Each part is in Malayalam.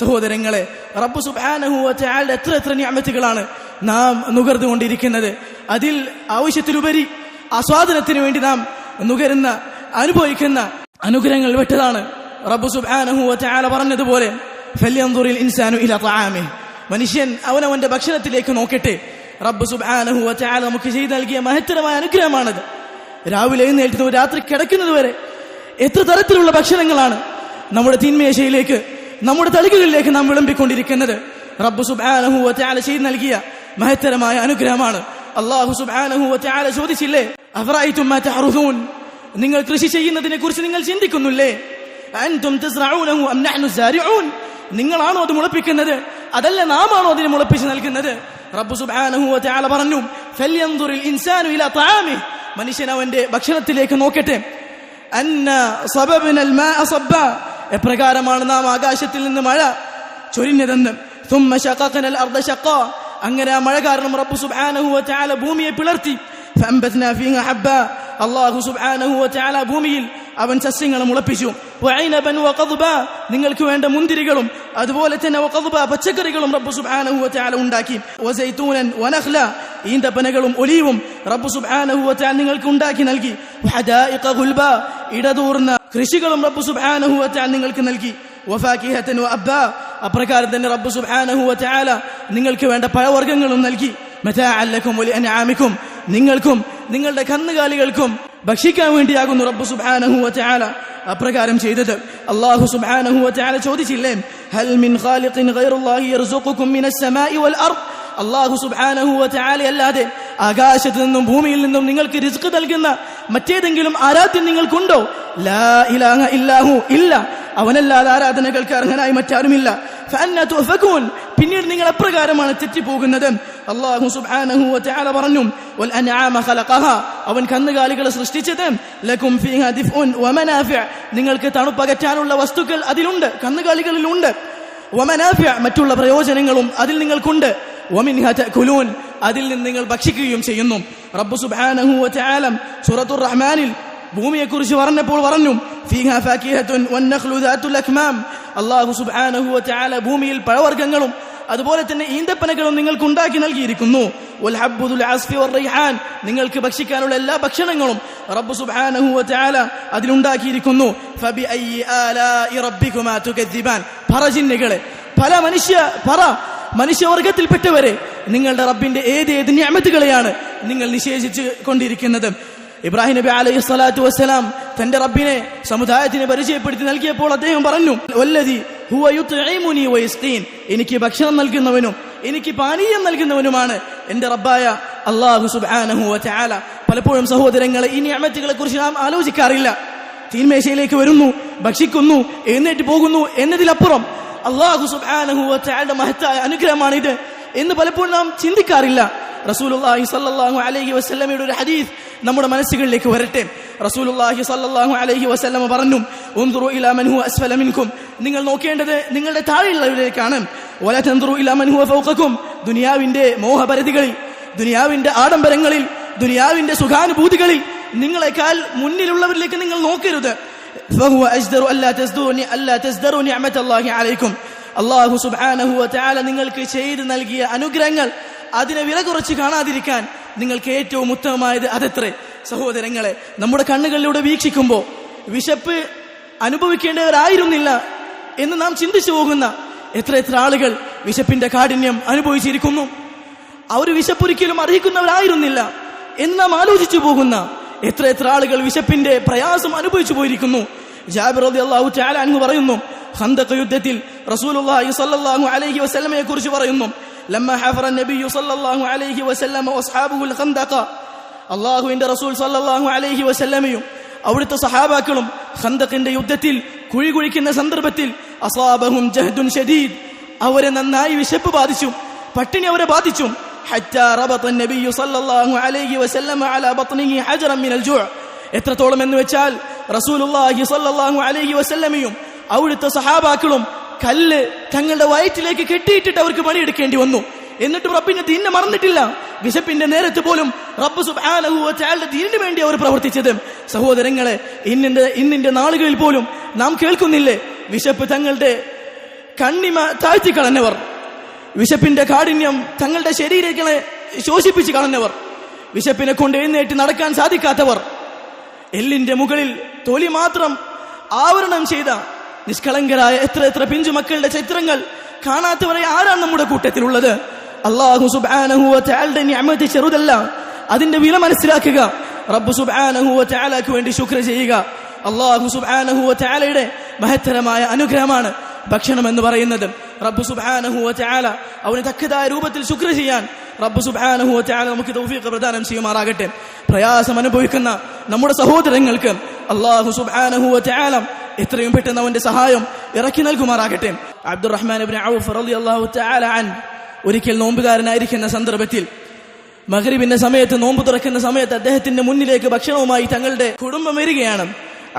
സഹോദരങ്ങളെ റബ്ബു സുബാനഹുവറ്റയാളുടെ എത്ര എത്ര ഞാമത്തുകളാണ് നാം നുകർന്നുകൊണ്ടിരിക്കുന്നത്. അതിൽ ആവശ്യത്തിലുപരി ആസ്വാദനത്തിന് വേണ്ടി നാം നുകരുന്ന അനുഭവിക്കുന്ന അനുഗ്രഹങ്ങൾ വിട്ടതാണ് റബ്ബു സുബാനഹുവറ്റയാല പറഞ്ഞതുപോലെ ഫല്യന്തൂറിൽ ഇൻസാനു ഇല താമേ മനുഷ്യൻ അവനവന്റെ ഭക്ഷണത്തിലേക്ക് നോക്കട്ടെ. റബ്ബ് സുബാനഹു വച്ചാല നമുക്ക് ചെയ്ത് നൽകിയ മഹത്തരമായ അനുഗ്രഹമാണത്. രാവിലെ എഴുന്നേൽക്കുന്നത് രാത്രി കിടക്കുന്നത് വരെ എത്ര തരത്തിലുള്ള ഭക്ഷണങ്ങളാണ് നമ്മുടെ തീന്മേശയിലേക്ക് നമ്മുടെ തളികളിലേക്ക് നാം വിളമ്പിക്കൊണ്ടിരിക്കുന്നത്. റബ്ബു സുബാനഹു വച്ചാല ചെയ്ത് നൽകിയ മഹത്തരമായ അനുഗ്രഹമാണ്. അള്ളാഹു സുബാനഹു വച്ചാല ചോദിച്ചില്ലേ അവറായിട്ടും നിങ്ങൾ കൃഷി ചെയ്യുന്നതിനെ കുറിച്ച് നിങ്ങൾ ചിന്തിക്കുന്നില്ലേ? നിങ്ങളാണോ അത് മുളപ്പിക്കുന്നത്? അതല്ല നാമാണോ അതിനെ മുളപ്പിച്ച് നൽകുന്നത്? റബ്ബു സുബ്ഹാനഹു വ പറഞ്ഞു ഇൻസാനു മനുഷ്യൻ അവന്റെ ഭക്ഷണത്തിലേക്ക് നോക്കട്ടെ. മാ എപ്രകാരമാണ് നാം ആകാശത്തിൽ നിന്ന് മഴ ചൊരിഞ്ഞതെന്ന്. അങ്ങനെ ആ മഴ കാരണം റബ്ബ് സുബ്ഹാനഹു ചാല ഭൂമിയെ പിളർത്തി. അള്ളാഹു സുബ്ഹാനഹു ചാല ഭൂമിയിൽ അവൻ സസ്യങ്ങളെ മുളപ്പിച്ചു. നിങ്ങൾക്ക് വേണ്ട മുന്തിരികളും അതുപോലെ തന്നെ പച്ചക്കറികളും റബ്ബു സുബ്ഹാനഹു ചാല ഉണ്ടാക്കി. ഈന്തപ്പനകളും ഒലിവും റബ്ബു സുബ്ഹാനഹു ചാല നിങ്ങൾക്ക് ഉണ്ടാക്കി നൽകി. ഇടതൂർന്ന കൃഷികളും റബ്ബു തആല നിങ്ങൾക്ക് നൽകി. വഫാകിഹതൻ അബ്ബ അപ്രകാരം തന്നെ റബ്ബു തആല നിങ്ങൾക്ക് വേണ്ട പഴവർഗങ്ങളും നൽകി. മതാഅൻ ലക്കും വലിഅൻആമിക്കും നിങ്ങൾക്കും നിങ്ങളുടെ കന്നുകാലികൾക്കും ഭക്ഷിക്കാൻ വേണ്ടിയാകുന്നു റബ്ബു തആല അപ്രകാരം ചെയ്തത് വ തആല ചോദിച്ചില്ലേ? ഹൽ മിൻ ഖാലിഖിൻ ഗൈറുല്ലാഹി യർസുഖുക്കും മിനസ് സമാഇ വൽ അർദ്. അല്ലാഹു സുബ്ഹാനഹു വ ആകാശത്തു നിന്നും ഭൂമിയിൽ നിന്നും നിങ്ങൾക്ക് റിസ്ക് നൽകുന്ന മറ്റേതെങ്കിലും ആരാധ്യം നിങ്ങൾക്കുണ്ടോ? ലാ ഇലാഹ ഇല്ലാഹു ഇല്ല. അവനല്ലാതെ ആരാധനകൾക്ക് അർഹനായി മറ്റാരുമില്ല. പിന്നീട് നിങ്ങൾ എപ്രകാരമാണ് തെറ്റിപ്പോകുന്നത്. അല്ലാഹു സുബ്ഹാനഹു വതആല പറഞ്ഞു വൽ അൻആമ അവൻ കന്നുകാലികളെ സൃഷ്ടിച്ചത് ദിഫ്ഉൻ വമനാഫിഅ നിങ്ങൾക്ക് തണുപ്പകറ്റാനുള്ള വസ്തുക്കൾ അതിലുണ്ട് കന്നുകാലികളിലുണ്ട്. വമനാഫിഅ മറ്റുള്ള പ്രയോജനങ്ങളും അതിൽ നിങ്ങൾക്കുണ്ട്. വമിൻഹ തഅകുലൂൻ അതിൽ നിന്ന് നിങ്ങൾ ഭക്ഷിക്കുകയും ചെയ്യുന്നു. റബ്ബു സുബ്ഹാനഹു വതആല സൂറത്തുർ റഹ്മാനിൽ ഭൂമിയെക്കുറിച്ച് പറഞ്ഞപ്പോൾ പറഞ്ഞു ഫീഹാ ഫാകിഹത്തുൻ വന്നഖ്ലു ദാതുൽ അക്മാം അല്ലാഹു സുബ്ഹാനഹു വതആല ഭൂമിയിൽ പഴവർഗങ്ങളും അതുപോലെ തന്നെ ഈന്തപ്പനകളും നിങ്ങൾക്ക് ഉണ്ടാക്കി നൽകിയിരിക്കുന്നു. നിങ്ങൾക്ക് ഭക്ഷിക്കാനുള്ള എല്ലാ ഭക്ഷണങ്ങളും റബ്ബു സുബ്ഹാനഹു വതആല തആല അതിലുണ്ടാക്കിയിരിക്കുന്നു ഫബി ആലാഇ റബ്ബികുമാ തുകദ്ദിബാൻ. പറ പല മനുഷ്യ പറ മനുഷ്യവർഗത്തിൽപ്പെട്ടവരെ നിങ്ങളുടെ റബ്ബിന്റെ ഏത് ഏത് ഞാമത്തുകളെയാണ് നിങ്ങൾ നിഷേധിച്ചു കൊണ്ടിരിക്കുന്നത്. ഇബ്രാഹിം നബി അലൈഹി സ്വലാത്തു വസ്സലാം തന്റെ റബ്ബിനെ സമുദായത്തിന് പരിചയപ്പെടുത്തി നൽകിയപ്പോൾ അദ്ദേഹം പറഞ്ഞു എനിക്ക് ഭക്ഷണം നൽകുന്നവനും എനിക്ക് പാനീയം നൽകുന്നവനുമാണ് എന്റെ റബ്ബായ അള്ളാഹു സുബാനഹു ചാല പലപ്പോഴും സഹോദരങ്ങളെ ഈ ഞാമത്തുകളെ കുറിച്ച് നാം ആലോചിക്കാറില്ല. തീന്മേശയിലേക്ക് വരുന്നു ഭക്ഷിക്കുന്നു എഴുന്നേറ്റ് പോകുന്നു എന്നതിലപ്പുറം അള്ളാഹു അനുഗ്രഹമാണ് മഹത്തായ അനുഗ്രഹമാണിത്. എന്ന് പലപ്പോഴും നാം ചിന്തിക്കാറില്ല. റസൂലുള്ളാഹി സ്വല്ലല്ലാഹു അലൈഹി വസല്ലമയുടെ ഒരു ഹദീസ് നമ്മുടെ മനസ്സുകളിലേക്ക് വരട്ടെ. റസൂലുള്ളാഹി സ്വല്ലല്ലാഹു അലൈഹി വസല്ലമ പറഞ്ഞു ഉൻദുറു ഇലാ അസ്ഫല മിൻകും. നിങ്ങൾ നോക്കേണ്ടത് നിങ്ങളുടെ താഴെയുള്ളവരിലേക്കാണ്. വല തൻദുറു ഇലാ മൻ ഹുവ ഫൗഖക്കും ദുനിയാവിന്റെ മോഹപരിധികളിൽ ദുനിയാവിന്റെ ആഡംബരങ്ങളിൽ ദുനിയാവിന്റെ സുഖാനുഭൂതികളിൽ നിങ്ങളെക്കാൾ മുന്നിലുള്ളവരിലേക്ക് നിങ്ങൾ നോക്കരുത്. فهو أجدر ألا تزدروا ألا تزدروا نعمة الله عليكم അള്ളാഹു സുബ്ഹാനഹു വ തആല നിങ്ങൾക്ക് ചെയ്തു നൽകിയ അനുഗ്രഹങ്ങൾ അതിനെ വില കുറച്ച് കാണാതിരിക്കാൻ നിങ്ങൾക്ക് ഏറ്റവും ഉത്തമമായത് അതെത്രേ സഹോദരങ്ങളെ നമ്മുടെ കണ്ണുകളിലൂടെ വീക്ഷിക്കുമ്പോൾ വിശപ്പ് അനുഭവിക്കേണ്ടവരായിരുന്നില്ല എന്ന് നാം ചിന്തിച്ചു പോകുന്ന എത്ര എത്ര ആളുകൾ വിശപ്പിന്റെ കാഠിന്യം അനുഭവിച്ചിരിക്കുന്നു അവർ വിശപ്പൊരിക്കലും അർഹിക്കുന്നവരായിരുന്നില്ല എന്ന് നാം ആലോചിച്ചു പോകുന്ന എത്ര എത്ര ആളുകൾ വിശപ്പിന്റെ പ്രയാസം അനുഭവിച്ചു പോയിരിക്കുന്നു. ജാബിർ റളിയല്ലാഹു തആല അങ്ങ് പറയുന്നു ഖന്തഖ് യുദ്ധത്തിൽ റസൂലുള്ളാഹി സ്വല്ലല്ലാഹു അലൈഹി വസല്ലമയെ കുറിച്ച് പറയുന്നു ലമ്മ ഹഫറ അലൈഹി വസല്ലമ ഖന്ദഖ അല്ലാഹുവിന്റെ റസൂൽ സ്വല്ലല്ലാഹു അലൈഹി വസല്ലമയും അവിടുത്തെ സഹാബാക്കളും ഖന്തഖിന്റെ യുദ്ധത്തിൽ കുഴി കുഴിക്കുന്ന സന്ദർഭത്തിൽ അസാബഹും ജഹദുൻ ഷദീദ്. അവരെ നന്നായി വിശപ്പ് ബാധിച്ചു പട്ടിണി അവരെ ബാധിച്ചു حتى ربط النبي صلى الله عليه وسلم على بطنه حجرا من الجوع എത്രത്തോളം എന്ന് വെച്ചാൽ റസൂലുള്ളാഹി സ്വല്ലല്ലാഹു അലൈഹി വസല്ലമയും അവിടുത്തെ സഹാബാക്കളും കല്ല് തങ്ങളുടെ വയറ്റിലേക്ക് കെട്ടിയിട്ടിട്ട് അവർക്ക് പണിയെടുക്കേണ്ടി വന്നു എന്നിട്ടും റബ്ബിന്റെ ദീനിനെ മറന്നിട്ടില്ല വിശപ്പിന്റെ നേരത്ത് പോലും റബ്ബ് സുബ്ഹാനഹു വ തആലയുടെ ദീനിന് വേണ്ടി അവർ പ്രവർത്തിച്ചത് സഹോദരങ്ങളെ ഇന്നിന്റെ ഇന്നിന്റെ നാളുകളിൽ പോലും നാം കേൾക്കുന്നില്ലേ വിശപ്പ് തങ്ങളുടെ കണ്ണിമ താഴ്ത്തിക്കളഞ്ഞവർ വിശപ്പിന്റെ കാഠിന്യം തങ്ങളുടെ ശരീരങ്ങളെ ശോഷിപ്പിച്ച് കളഞ്ഞവർ വിശപ്പിനെ കൊണ്ട് എഴുന്നേറ്റ് നടക്കാൻ സാധിക്കാത്തവർ എല്ലിന്റെ മുകളിൽ തൊലി മാത്രം ആവരണം ചെയ്ത നിഷ്കളങ്കരായ എത്ര എത്ര പിഞ്ചു മക്കളുടെ ചിത്രങ്ങൾ കാണാത്തവരെ ആരാണ് നമ്മുടെ കൂട്ടത്തിലുള്ളത്? അള്ളാഹു സുബാനഹുവന്റെ ഞാമത്തെ ചെറുതല്ല അതിന്റെ വില മനസ്സിലാക്കുക. റബ്ബു സുബാനഹുവ ചാലക്ക് വേണ്ടി ശുക്ര ചെയ്യുക. അള്ളാഹു സുബാനഹുവ ചാലയുടെ മഹത്തരമായ അനുഗ്രഹമാണ് ഭക്ഷണം എന്ന് പറയുന്നത്. റബ്ബു സുബാനഹുവ ചാല അവന് തക്കതായ രൂപത്തിൽ ശുക്ര ചെയ്യാൻ റബ്ബു സുബാനഹുവ ചാല നമുക്ക് തൗഫീഖ് പ്രദാനം ചെയ്യുമാറാകട്ടെ. പ്രയാസം അനുഭവിക്കുന്ന നമ്മുടെ സഹോദരങ്ങൾക്ക് അള്ളാഹു സുബാനഹുവ തആല എത്രയും പെട്ടെന്ന് അവന്റെ സഹായം ഇറക്കി നൽകുമാറാകട്ടെ. അബ്ദുറഹ്മാൻ തആല ഒരിക്കൽ നോമ്പുകാരനായിരിക്കുന്ന സന്ദർഭത്തിൽ മഗ്രിബിന്റെ സമയത്ത് നോമ്പ് തുറക്കുന്ന സമയത്ത് അദ്ദേഹത്തിന്റെ മുന്നിലേക്ക് ഭക്ഷണവുമായി തങ്ങളുടെ കുടുംബം വരികയാണ്.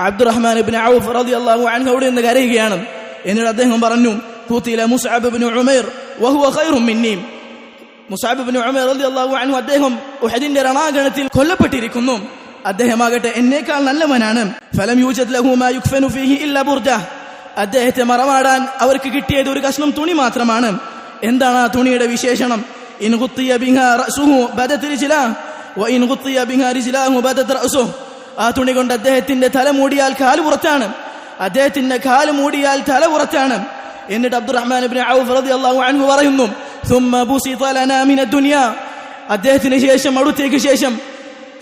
അബ്ദുറഹ്മാൻ ഇബ്നു ഔഫ് റളിയല്ലാഹു അൻഹു അവിടെ നിന്ന് കരയുകയാണ്. എന്നിട്ട് അദ്ദേഹം പറഞ്ഞു കൂത്തിയിലെ മുസാബ് ബിൻ ഉമേർ വഹുവ ഖൈറും മിന്നി മുസാബ് ബിൻ ഉമേർ റളിയല്ലാഹു അൻഹു അദ്ദേഹം ഉഹദിന്റെ രണാഗണത്തിൽ കൊല്ലപ്പെട്ടിരിക്കുന്നു. അദ്ദേഹമാകട്ടെ എന്നേക്കാൾ നല്ലവനാണ്. ഫലം യൂജദ് ലഹു മാ യുക്ഫനു ഫീഹി ഇല്ല ബുർജ. അദ്ദേഹത്തെ മറമാടാൻ അവർക്ക് കിട്ടിയത് ഒരു കഷ്ണം തുണി മാത്രമാണ്. എന്താണ് ആ തുണിയുടെ വിശേഷണം? ഇൻ ഗുത്തിയ ബിഹ റസുഹു ബദത് റിജ്ലാ വ ഇൻ ഗുത്തിയ ബിഹാ റിജ്ലാഹു ബദത് റസുഹു ആ തുണി കൊണ്ട് അദ്ദേഹത്തിന്റെ തല മൂടിയാൽ കാൽ പുറത്താണ്. അദ്ദേഹത്തിന്റെ കാൽ മൂടിയാൽ തല പുറത്താണ്. എന്നിട്ട് അബ്ദുറഹ്മാൻ ഔഫ് അള്ളാഹു അൻഹു പറയുന്നു ദുനിയ. അദ്ദേഹത്തിന് ശേഷം അടുത്തേക്ക് ശേഷം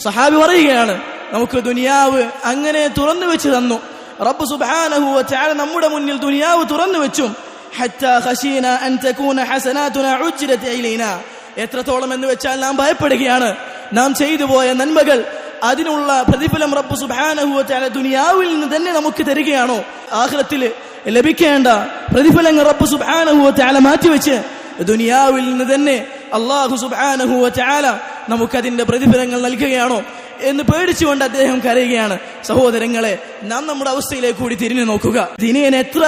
സഹാബി പറയുകയാണ് നമുക്ക് ദുനിയാവ് അങ്ങനെ തുറന്നു വെച്ച് തന്നു. റബ്ബ് സുബ്ഹാനഹു വതആല നമ്മുടെ മുന്നിൽ ദുനിയാവ് തുറന്നു വെച്ചു. ഹത്താ അൻ തകൂന എത്രത്തോളം എന്ന് വെച്ചാൽ നാം ഭയപ്പെടുകയാണ്. നാം ചെയ്തു പോയ നന്മകൾ അതിനുള്ള പ്രതിഫലം റബ്ബ് സുബ്ഹാനഹു വതആല ദുനിയാവിൽ നിന്ന് തന്നെ നമുക്ക് തരികയാണോ? ആഖിറത്തിൽ ലഭിക്കേണ്ട പ്രതിഫലങ്ങൾ റബ്ബ് സുബ്ഹാനഹു വതആല മാറ്റിവെച്ച് ദുനിയാവിൽ നിന്ന് തന്നെ അള്ളാഹു സുബ്ഹാനഹു വതആല നമുക്കതിന്റെ പ്രതിഫലങ്ങൾ നൽകുകയാണോ എന്ന് പേടിച്ചുകൊണ്ട് അദ്ദേഹം കരയുകയാണ്. സഹോദരങ്ങളെ നാം നമ്മുടെ അവസ്ഥയിലേക്ക് കൂടി തിരിഞ്ഞു നോക്കുക. ദിനേന എത്ര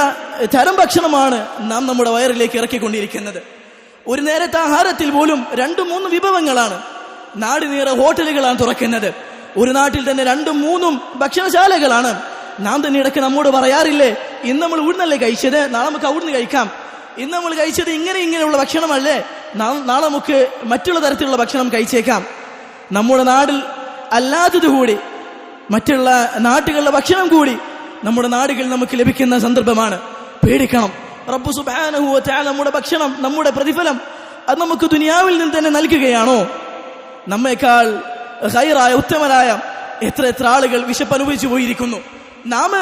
തരം ഭക്ഷണമാണ് നാം നമ്മുടെ വയറിലേക്ക് ഇറക്കിക്കൊണ്ടിരിക്കുന്നത്. ഒരു നേരത്തെ ആഹാരത്തിൽ പോലും രണ്ടു മൂന്ന് വിഭവങ്ങളാണ് നാട് ഹോട്ടലുകളാണ് തുറക്കുന്നത്. ഒരു നാട്ടിൽ തന്നെ രണ്ടും മൂന്നും ഭക്ഷണശാലകളാണ്. നാം തന്നെ ഇടയ്ക്ക് നമ്മോട് പറയാറില്ലേ ഇന്ന് നമ്മൾ ഇവിടുന്നല്ലേ കഴിച്ചത്? നാളെ നമുക്ക് അവിടുന്ന് കഴിക്കാം. ഇന്ന് നമ്മൾ കഴിച്ചത് ഇങ്ങനെ ഇങ്ങനെയുള്ള ഭക്ഷണമല്ലേ? നാളെ നമുക്ക് മറ്റുള്ള തരത്തിലുള്ള ഭക്ഷണം കഴിച്ചേക്കാം. നമ്മുടെ നാടിൽ അല്ലാത്തത് കൂടി മറ്റുള്ള നാട്ടുകളിലെ ഭക്ഷണം കൂടി നമ്മുടെ നാടുകളിൽ നമുക്ക് ലഭിക്കുന്ന സന്ദർഭമാണ്. പേടിക്കണം. റബ്ബു സുബ്ഹാനഹു വ തആല നമ്മുടെ ഭക്ഷണം നമ്മുടെ പ്രതിഫലം അത് നമുക്ക് ദുനിയാവിൽ നിന്ന് തന്നെ നൽകുകയാണോ? നമ്മേക്കാൾ ഹൈറായ ഉത്തമരായ എത്ര എത്ര ആളുകൾ വിശപ്പ് അനുഭവിച്ചു പോയിരിക്കുന്നു. നാം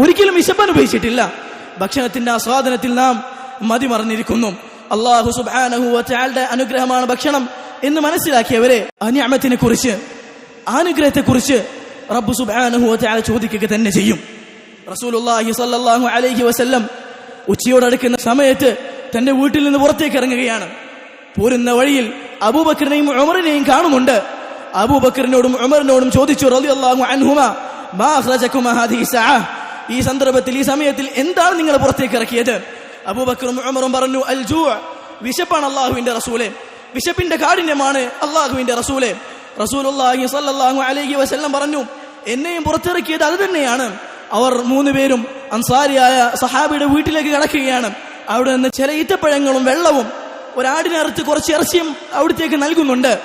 ഒരിക്കലും വിശപ്പ് അനുഭവിച്ചിട്ടില്ല. ഭക്ഷണത്തിന്റെ ആസ്വാദനത്തിൽ നാം മതിമറന്നിരിക്കുന്നു അള്ളാഹു തആലയുടെ അനുഗ്രഹമാണ് ഭക്ഷണം എന്ന് മനസ്സിലാക്കിയവരെ അന്യാമത്തിനെ കുറിച്ച് അനുഗ്രഹത്തെ കുറിച്ച് റബ്ബു തആല ചോദിക്കുക തന്നെ ചെയ്യും. റസൂലുള്ളാഹി സ്വല്ലല്ലാഹു അലൈഹി വസല്ലം ഉച്ചയോടടുക്കുന്ന സമയത്ത് തന്റെ വീട്ടിൽ നിന്ന് പുറത്തേക്ക് ഇറങ്ങുകയാണ്. പോരുന്ന വഴിയിൽ അബൂബക്കറിനെയും ഉമറിനെയും കാണുന്നുണ്ട് അബൂബക്കറിനോടും ഉമറിനോടും ചോദിച്ചു റളിയല്ലാഹു അൻഹുമാ മാ അഖ്റജകുമ ഹാദിഹി ഈ സന്ദർഭത്തിൽ ഈ സമയത്തിൽ എന്താണ് നിങ്ങൾ പുറത്തേക്ക് ഇറക്കിയത്? അബൂബക്കറും ഉമറും പറഞ്ഞു അൽ ജൂ വിശപ്പാണ് അള്ളാഹുവിന്റെ റസൂലെ. വിശപ്പിന്റെ കാഠിന്യമാണ് അള്ളാഹുവിന്റെ റസൂലെ. റസൂലുള്ളാഹി സ്വല്ലല്ലാഹു അലൈഹി വസല്ലം പറഞ്ഞു എന്നെയും പുറത്തിറക്കിയത് അത് തന്നെയാണ്. അവർ മൂന്നുപേരും അൻസാരിയായ സഹാബിയുടെ വീട്ടിലേക്ക് കടക്കുകയാണ്. അവിടെ നിന്ന് ചില ഈത്തപ്പഴങ്ങളും വെള്ളവും ഒരാടിനറുത്ത് കുറച്ച് ഇറച്ചിയും അവിടത്തേക്ക് നൽകുന്നുണ്ട്.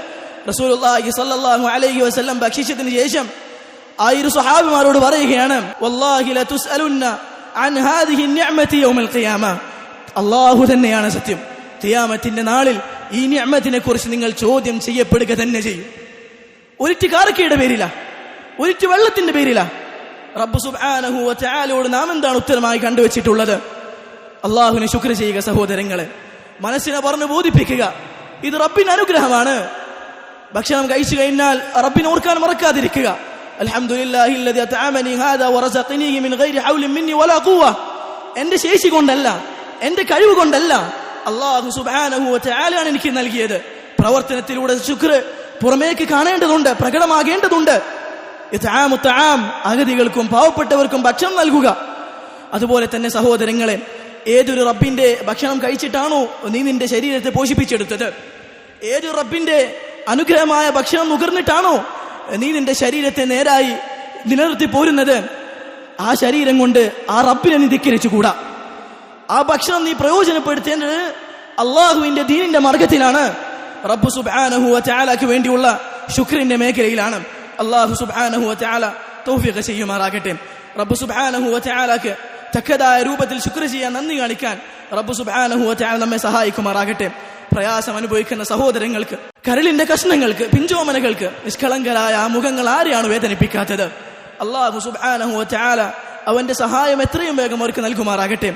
റസൂലുള്ളാഹി സ്വല്ലല്ലാഹു അലൈഹി വസല്ലം ഭക്ഷിച്ചതിന് ശേഷം ആ ഇരു സഹാബിമാരോട് പറയുകയാണ് അല്ലാഹു തന്നെയാണ് സത്യം. ഖിയാമത്തിന്റെ നാളിൽ ഈ നിഅമത്തിനെ കുറിച്ച് നിങ്ങൾ ചോദ്യം ചെയ്യപ്പെടുക തന്നെ ചെയ്യും. ഒരിറ്റ് കാരക്കയുടെ പേരില. ഒരിറ്റ് വെള്ളത്തിന്റെ പേരില. റബ്ബ് സുബ്ഹാനഹു വ തആലയോട് നാം എന്താണ് ഉത്തരമായി കണ്ടുവച്ചിട്ടുള്ളത്? അള്ളാഹുവിനെ ശുക്ര ചെയ്യുക സഹോദരങ്ങളെ. മനസ്സിനെ പറഞ്ഞു ബോധിപ്പിക്കുക. ഇത് റബ്ബിന്റെ അനുഗ്രഹമാണ്. ഭക്ഷണം കഴിച്ചു കഴിഞ്ഞാൽ റബ്ബിനെ ഓർക്കാൻ മറക്കാതിരിക്കുക. അൽഹംദുലില്ലാഹി الذي അത്അമനി هذا വറസഖനിഹി മിൻ غير حول മിന്നി വലാ ഖുവ എന്റെ ശേഷി കൊണ്ടല്ല എന്റെ കഴിവ് കൊണ്ടല്ല അല്ലാഹു സുബ്ഹാനഹു വ തആലയാണ് എനിക്ക് നൽകിയത്. പ്രവർത്തനത്തിലൂടെ ശുക്ർ പുറമേക്ക് കാണേണ്ടതുണ്ട് പ്രകടമാകേണ്ടതുണ്ട്. അഗതികൾക്കും പാവപ്പെട്ടവർക്കും ഭക്ഷണം നൽകുക. അതുപോലെ തന്നെ സഹോദരങ്ങളെ ഏതൊരു റബ്ബിന്റെ ഭക്ഷണം കഴിച്ചിട്ടാണോ നീ നിന്റെ ശരീരത്തെ പോഷിപ്പിച്ചെടുത്തത്? ഏതൊരു റബ്ബിന്റെ അനുഗ്രഹമായ ഭക്ഷണം നുകർന്നിട്ടാണോ നീ നിന്റെ ശരീരത്തെ നേരായി നിലനിർത്തി പോരുന്നത് ആ ശരീരം കൊണ്ട് ആ റബ്ബിനെ നീ ധിക്കരിച്ചുകൂടാ. ആ ഭക്ഷണം നീ പ്രയോജനപ്പെടുത്തേണ്ടത് അള്ളാഹുവിന്റെ ദീനിന്റെ മാർഗത്തിലാണ്. റബ്ബു സുബാനഹു ചാലാക്ക് വേണ്ടിയുള്ള ശുക്രിന്റെ മേഖലയിലാണ്. അള്ളാഹു സുബാനഹു ചാല തോഫിക ചെയ്യുമാറാകട്ടെ. റബ്ബു സുബാനഹു ചാലാക്ക് തക്കതായ രൂപത്തിൽ ശുക്ര ചെയ്യാൻ നന്ദി കാണിക്കാൻ റബ്ബു സുബാനഹു ചാല നമ്മെ സഹായിക്കുമാറാകട്ടെ. പ്രയാസം അനുഭവിക്കുന്ന സഹോദരങ്ങൾക്ക് കരളിന്റെ കഷ്ണങ്ങൾക്ക് പിഞ്ചോമനകൾക്ക് നിഷ്കളങ്കരായ ആ മുഖങ്ങൾ ആരെയാണ് വേദനിപ്പിക്കാത്തത്? അള്ളാഹു അവന്റെ സഹായം എത്രയും വേഗം അവർക്ക് നൽകുമാറാകട്ടെ.